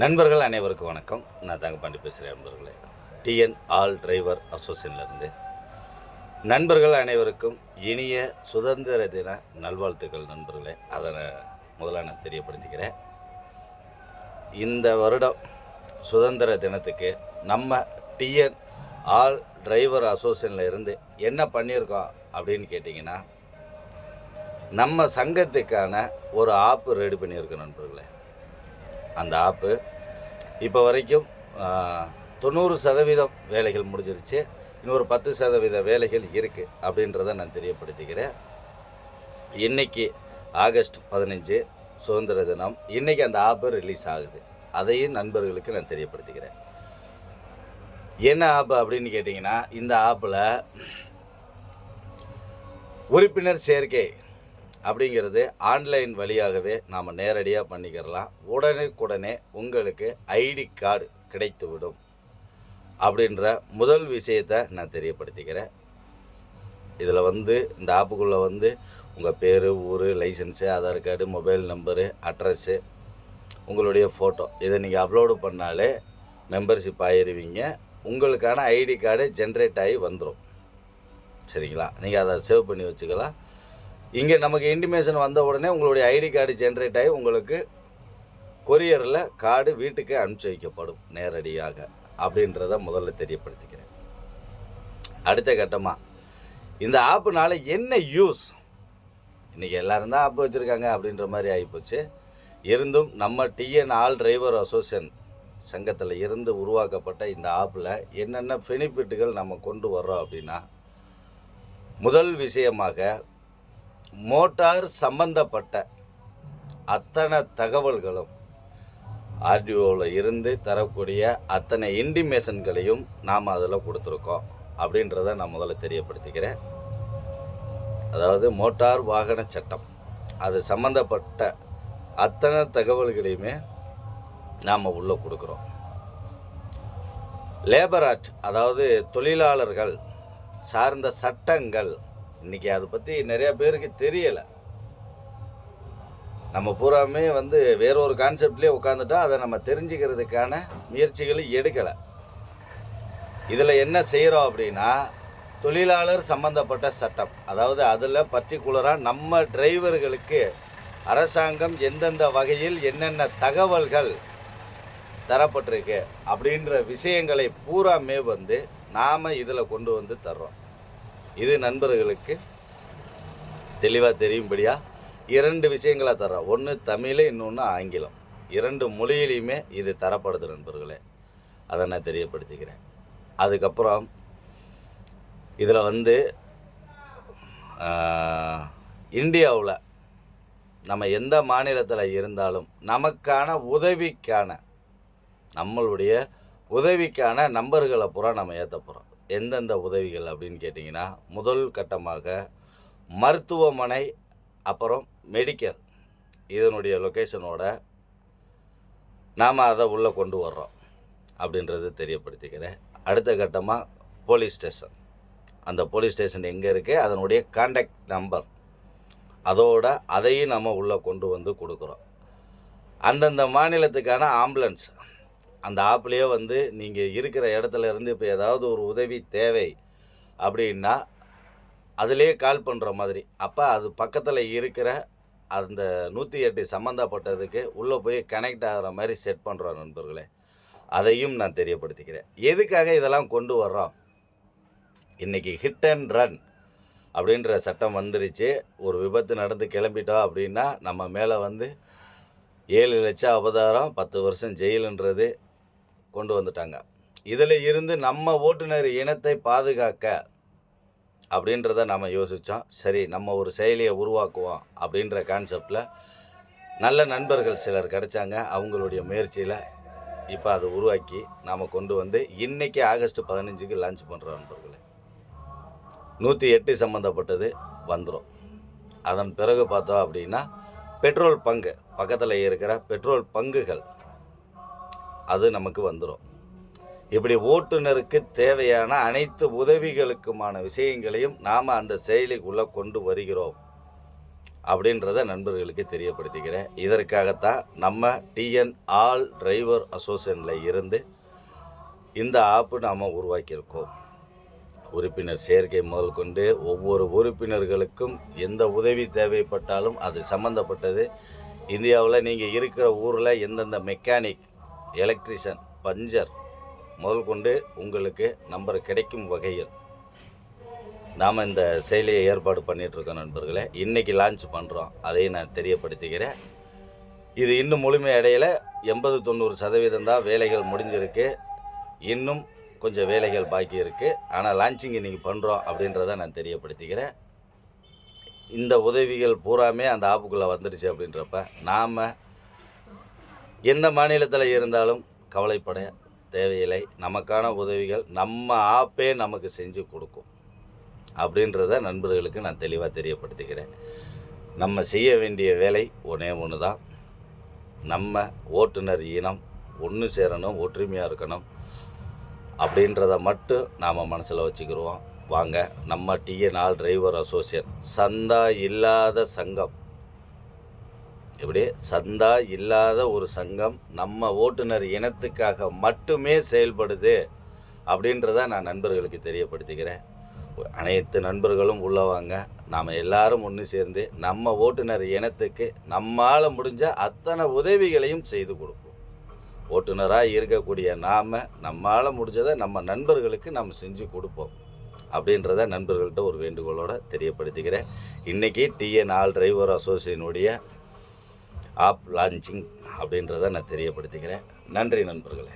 நண்பர்கள் அனைவருக்கும் வணக்கம். நான் தங்கப்பாண்டி பேசுகிறேன் நண்பர்களே. டிஎன் ஆல் டிரைவர் அசோசியேஷன்லேருந்து. நண்பர்கள் அனைவருக்கும் இனிய சுதந்திர தின நல்வாழ்த்துக்கள் நண்பர்களே. அதை நான் முதல்ல நான் தெரியப்படுத்திக்கிறேன். இந்த வருடம் சுதந்திர தினத்துக்கு நம்ம டிஎன் ஆல் டிரைவர் அசோசியேஷனில் இருந்து என்ன பண்ணியிருக்கோம் அப்படின்னு கேட்டிங்கன்னா நம்ம சங்கத்துக்கான ஒரு ஆப்பு ரெடி பண்ணியிருக்கோம் நண்பர்களே. அந்த ஆப்பு. இப்போ வரைக்கும் தொண்ணூறு சதவீதம் வேலைகள் முடிஞ்சிருச்சு. இன்னொரு பத்து சதவீத வேலைகள் இருக்குது அப்படின்றத நான் தெரியப்படுத்திக்கிறேன். இன்னைக்கு ஆகஸ்ட் பதினஞ்சு சுதந்திர தினம். இன்றைக்கி அந்த ஆப்பு ரிலீஸ் ஆகுது. அதையும் நண்பர்களுக்கு நான் தெரியப்படுத்திக்கிறேன். என்ன ஆப்பு அப்படின்னு கேட்டிங்கன்னா இந்த ஆப்பில் உறுப்பினர் சேர்க்கை அப்படிங்கிறது ஆன்லைன் வழியாகவே நாம் நேரடியாக பண்ணிக்கிறலாம். உடனுக்குடனே உங்களுக்கு ஐடி கார்டு கிடைத்துவிடும். அப்படின்ற முதல் விஷயத்தை நான் தெரியப்படுத்திக்கிறேன். இதில் வந்து இந்த ஆப்புக்குள்ளே வந்து உங்கள் பேர் ஊர் licence Aadhaar card mobile number address உங்களுடைய ஃபோட்டோ இதை நீங்கள் அப்லோடு பண்ணாலே மெம்பர்ஷிப் ஆயிடுவீங்க உங்களுக்கான ஐடி கார்டு ஜென்ரேட் ஆகி வந்துடும் சரிங்களா? நீங்கள் அதை சேவ் பண்ணி வச்சுக்கலாம். இங்கே நமக்கு இன்டிமேஷன் வந்த உடனே உங்களுடைய ஐடி கார்டு ஜென்ரேட் ஆகி உங்களுக்கு கொரியரில் கார்டு வீட்டுக்கு அனுப்பிச்சி வைக்கப்படும் நேரடியாக அப்படின்றத முதல்ல தெரியப்படுத்திக்கிறேன். அடுத்த கட்டமாக இந்த ஆப்புனால என்ன யூஸ் இன்றைக்கி எல்லோரும் தான் ஆப் வச்சுருக்காங்க அப்படின்ற மாதிரி ஆகிப்போச்சு இருந்தும் நம்ம டிஎன் ஆல் டிரைவர் அசோசியேஷன் சங்கத்தில் இருந்து உருவாக்கப்பட்ட இந்த ஆப்பில் என்னென்ன பெனிஃபிட்டுகள் நம்ம கொண்டு வர்றோம் அப்படின்னா முதல் விஷயமாக மோட்டார் சம்பந்தப்பட்ட அத்தனை தகவல்களும் ஆர்டிஓவில் இருந்து தரக்கூடிய அத்தனை இன்டிமேஷன்களையும் நாம் அதில் கொடுத்துருக்கோம். அப்படின்றத நான் முதல்ல தெரியப்படுத்திக்கிறேன். அதாவது மோட்டார் வாகன சட்டம். அது சம்பந்தப்பட்ட அத்தனை தகவல்களையுமே நாம் உள்ளே கொடுக்குறோம். லேபர் ஆக்ட் அதாவது தொழிலாளர்கள் சார்ந்த சட்டங்கள் இன்னைக்கு அதை பற்றி நிறைய பேருக்கு தெரியலை. நம்ம பூராமே வந்து வேற ஒரு கான்செப்ட்லேயே உட்காந்துட்டா அதை நம்ம தெரிஞ்சுக்கிறதுக்கான முயற்சிகளை எடுக்கலை. இதில் என்ன செய்கிறோம் அப்படின்னா தொழிலாளர் சம்பந்தப்பட்ட சட்டம். அதாவது அதில் பர்டிகுலராக நம்ம டிரைவர்களுக்கு அரசாங்கம் எந்தெந்த வகையில் என்னென்ன தகவல்கள் தரப்பட்டிருக்கு அப்படின்ற விஷயங்களை பூராமே வந்து நாம் இதில் கொண்டு வந்து தர்றோம். இது நண்பர்களுக்கு தெளிவாக தெரியும்படியா? இரண்டு விஷயங்களை தர்றோம் ஒன்று தமிழ் இன்னொன்று ஆங்கிலம். இரண்டு மொழியிலையுமே இது தரப்படுது நண்பர்களே. அதை நான் தெரியப்படுத்திக்கிறேன். அதுக்கப்புறம் இதில் வந்து இந்தியாவில் நம்ம எந்த மாநிலத்தில் இருந்தாலும் நமக்கான உதவிக்கான நம்மளுடைய உதவிக்கான நம்பர்களை பூரா நம்ம ஏற்ற போகிறோம் எந்தெந்த உதவிகள் அப்படின்னு கேட்டிங்கன்னா முதல் கட்டமாக மருத்துவமனை அப்புறம் மெடிக்கல் இதனுடைய லொக்கேஷனோட நாம் அதை உள்ளே கொண்டு வர்றோம் அப்படின்றது தெரியப்படுத்திக்கிறேன். அடுத்த கட்டமாக போலீஸ் ஸ்டேஷன் அந்த போலீஸ் ஸ்டேஷன் எங்கே இருக்குது அதனுடைய காண்டாக்ட் நம்பர் அதோட அதையும் நம்ம உள்ளே கொண்டு வந்து கொடுக்குறோம். அந்தந்த மாநிலத்துக்கான ஆம்புலன்ஸ் அந்த ஆப்லேயே வந்து நீங்கள் இருக்கிற இடத்துல இருந்து இப்போ ஏதாவது ஒரு உதவி தேவை அப்படின்னா அதுலேயே கால் பண்ணுற மாதிரி. அப்போ அது பக்கத்தில் இருக்கிற அந்த நூற்றி எட்டு சம்மந்தப்பட்டதுக்கு உள்ளே போய் கனெக்ட் ஆகிற மாதிரி செட் பண்ணுறோம் நண்பர்களே அதையும் நான் தெரியப்படுத்திக்கிறேன். எதுக்காக இதெல்லாம் கொண்டு வர்றோம்? இன்றைக்கி ஹிட் அண்ட் ரன் அப்படின்ற சட்டம் வந்துருச்சு. ஒரு விபத்து நடந்து கிளம்பிட்டோம் அப்படின்னா நம்ம மேலே வந்து ஏழு லட்சம் அபதாரம் பத்து வருஷம் ஜெயிலுன்றது கொண்டு வந்துட்டாங்க. இதில் இருந்து நம்ம ஓட்டுநர் இனத்தை பாதுகாக்க அப்படின்றத நம்ம யோசித்தோம் சரி நம்ம ஒரு செயலியை உருவாக்குவோம் அப்படின்ற கான்செப்டில் நல்ல நண்பர்கள் சிலர் கிடைச்சாங்க. அவங்களுடைய முயற்சியில் இப்போ அதை உருவாக்கி நாம் கொண்டு வந்து இன்றைக்கி ஆகஸ்ட் பதினஞ்சுக்கு லான்ச் பண்ணுறோம் நண்பர்களே. நூற்றி எட்டு சம்மந்தப்பட்டது வந்துடும் அதன் பிறகு பார்த்தோம் அப்படின்னா பெட்ரோல் பங்கு பக்கத்தில் இருக்கிற பெட்ரோல் பங்குகள் அது நமக்கு வந்துடும் இப்படி ஓட்டுநருக்கு தேவையான அனைத்து உதவிகளுக்குமான விஷயங்களையும் நாம் அந்த செயலிக்குள்ளே கொண்டு வருகிறோம். அப்படின்றத நண்பர்களுக்கு தெரியப்படுத்திக்கிறேன். இதற்காகத்தான் நம்ம டிஎன் ஆல் டிரைவர் அசோசியேஷனில் இருந்து இந்த ஆப்பு நாம் உருவாக்கியிருக்கோம். உறுப்பினர் சேர்க்கை முதல் கொண்டு ஒவ்வொரு உறுப்பினர்களுக்கும் எந்த உதவி தேவைப்பட்டாலும் அது சம்மந்தப்பட்டது இந்தியாவில் நீங்கள் இருக்கிற ஊரில் எந்தெந்த மெக்கானிக் எலக்ட்ரிஷன் பஞ்சர் முதல் கொண்டு உங்களுக்கு நம்பர் கிடைக்கும் வகையில் நாம் இந்த செயலியை ஏற்பாடு பண்ணிகிட்ருக்கோம் நண்பர்களே. இன்றைக்கி லான்ச் பண்ணுறோம் அதையும் நான் தெரியப்படுத்திக்கிறேன் இது இன்னும் முழுமையடையில் எண்பது தொண்ணூறு சதவீதம் தான் வேலைகள் முடிஞ்சிருக்கு. இன்னும் கொஞ்சம் வேலைகள் பாக்கி இருக்குது ஆனால் லான்ச்சிங் இன்றைக்கி பண்ணுறோம் அப்படின்றத நான் தெரியப்படுத்திக்கிறேன் இந்த உதவிகள் பூராமே அந்த ஆப்புக்குள்ளே வந்துடுச்சு அப்படின்றப்ப நாம் எந்த மாநிலத்தில் இருந்தாலும் கவலைப்பட தேவையில்லை. நமக்கான உதவிகள் நம்ம ஆப்பே நமக்கு செஞ்சு கொடுக்கும். அப்படின்றத நண்பர்களுக்கு நான் தெளிவாக தெரியப்படுத்திக்கிறேன். நம்ம செய்ய வேண்டிய வேலை ஒன்றே ஒன்று தான் நம்ம ஓட்டுநர் இனம் ஒன்று சேரணும் ஒற்றுமையாக இருக்கணும் அப்படின்றத மட்டும் நாம் மனசில் வச்சுக்கிடுவோம் வாங்க நம்ம டிஎன்ஆல் டிரைவர் அசோசியேட் சந்தா இல்லாத சங்கம். இப்படி சந்தா இல்லாத ஒரு சங்கம் நம்ம ஓட்டுநர் இனத்துக்காக மட்டுமே செயல்படுது அப்படின்றத நான் நண்பர்களுக்கு தெரியப்படுத்திக்கிறேன். அனைத்து நண்பர்களும் உள்ள வாங்க நாம் எல்லாரும் ஒன்று சேர்ந்து நம்ம ஓட்டுநர் இனத்துக்கு நம்மால் முடிஞ்ச அத்தனை உதவிகளையும் செய்து கொடுப்போம். ஓட்டுநராக இருக்கக்கூடிய நாம் நம்மால் முடிஞ்சதை நம்ம நண்பர்களுக்கு நம்ம செஞ்சு கொடுப்போம் அப்படின்றத நண்பர்கள்ட்ட ஒரு வேண்டுகோளோடு தெரியப்படுத்திக்கிறேன். இன்றைக்கி டிஎன் ஆல் டிரைவர் அசோசியனுடைய ஆப் லான்ச்சிங் அப்படின்றத நான் தெரியப்படுத்திக்கிறேன். நன்றி நண்பர்களே.